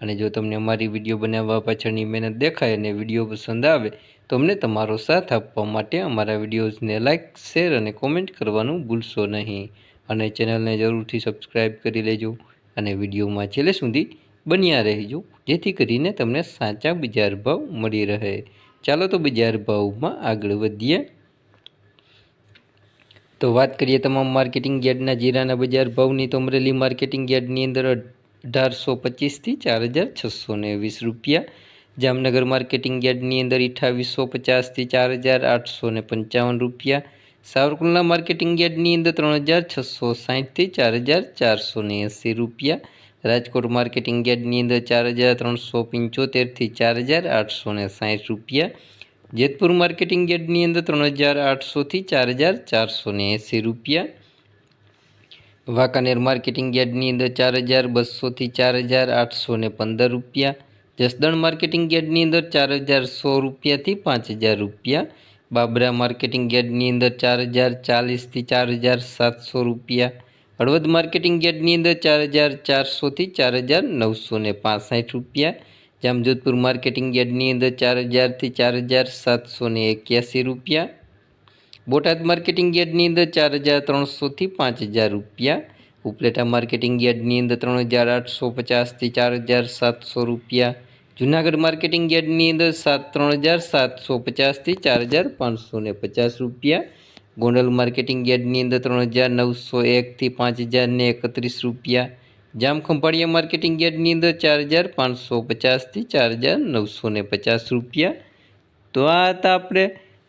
અને જો તમને અમારી વીડિયો બનાવવા પાછળની મહેનત દેખાય અને વીડિયો પસંદ આવે, તો અમને તમારો સાથ આપવા માટે અમારા વિડીયોઝને લાઇક શેર અને કોમેન્ટ કરવાનું ભૂલશો નહીં. અને ચેનલને જરૂરથી સબસ્ક્રાઈબ કરી લેજો અને વિડીયોમાં છેલ્લે સુધી બન્યા રહેજો, જેથી કરીને તમને સાચા બજાર ભાવ મળી રહે. ચાલો તો બજાર ભાવમાં આગળ વધીએ. તો વાત કરીએ તમામ માર્કેટિંગ યાર્ડના જીરાના બજાર ભાવની. તો અમરેલી માર્કેટિંગ યાર્ડની અંદર અઢારસો પચીસથી ચાર હજાર છસો ને વીસ રૂપિયા. જામનગર માર્કેટિંગ યાર્ડની અંદર અઠાવીસો પચાસથી ચાર હજાર આઠસો ને પંચાવન રૂપિયા. સાવરકુંડલા માર્કેટિંગ યાર્ડની અંદર ત્રણ હજાર છસો સાહીઠથી ચાર હજાર ચારસો ને એંસી રૂપિયા. રાજકોટ માર્કેટિંગ યાર્ડની અંદર ચાર હજાર ત્રણસો પંચોતેરથી ચાર હજાર આઠસો ને સાહીઠ રૂપિયા. જેતપુર માર્કેટિંગ યાર્ડની અંદર ત્રણ હજાર આઠસોથી ચાર હજાર ચારસો ને એંસી રૂપિયા. વાંકાનેર માર્કેટિંગ યાર્ડની અંદર ચાર હજાર બસોથી ચાર હજાર આઠસો ને પંદર રૂપિયા. જસદણ માર્કેટિંગ યાર્ડની અંદર ચાર હજાર સો રૂપિયાથી પાંચ હજાર રૂપિયા. બાબરા માર્કેટિંગ યાર્ડની અંદર ચાર હજાર ચાલીસથી ચાર હજાર સાતસો રૂપિયા. હળવદ માર્કેટિંગ યાર્ડની અંદર ચાર હજાર ચારસોથી ચાર હજાર નવસો ને પાસઠ રૂપિયા. જામજોધપુર માર્કેટિંગ યાર્ડની અંદર ચાર હજારથી ચાર હજાર સાતસો ને એક્યાસી રૂપિયા. બોટાદ માર્કેટિંગ યાર્ડની અંદર ચાર હજાર ત્રણસોથી પાંચ હજાર રૂપિયા. ઉપલેટા માર્કેટિંગ યાર્ડની અંદર ત્રણ હજાર આઠસો પચાસથી ચાર હજાર સાતસો રૂપિયા. જુનાગઢ માર્કેટિંગ યાર્ડની અંદર સાત ત્રણ હજાર સાતસો પચાસથી ચાર હજાર પાંચસો ને પચાસ રૂપિયા. ગોંડલ માર્કેટિંગ યાર્ડની અંદર ત્રણ હજાર નવસો એકથી પાંચ હજાર ને એકત્રીસ રૂપિયા. જામખંભાળિયા માર્કેટિંગ યાર્ડની અંદર ચાર હજાર પાંચસો પચાસથી ચાર હજાર નવસો ને પચાસ રૂપિયા. તો આ હતા આપણે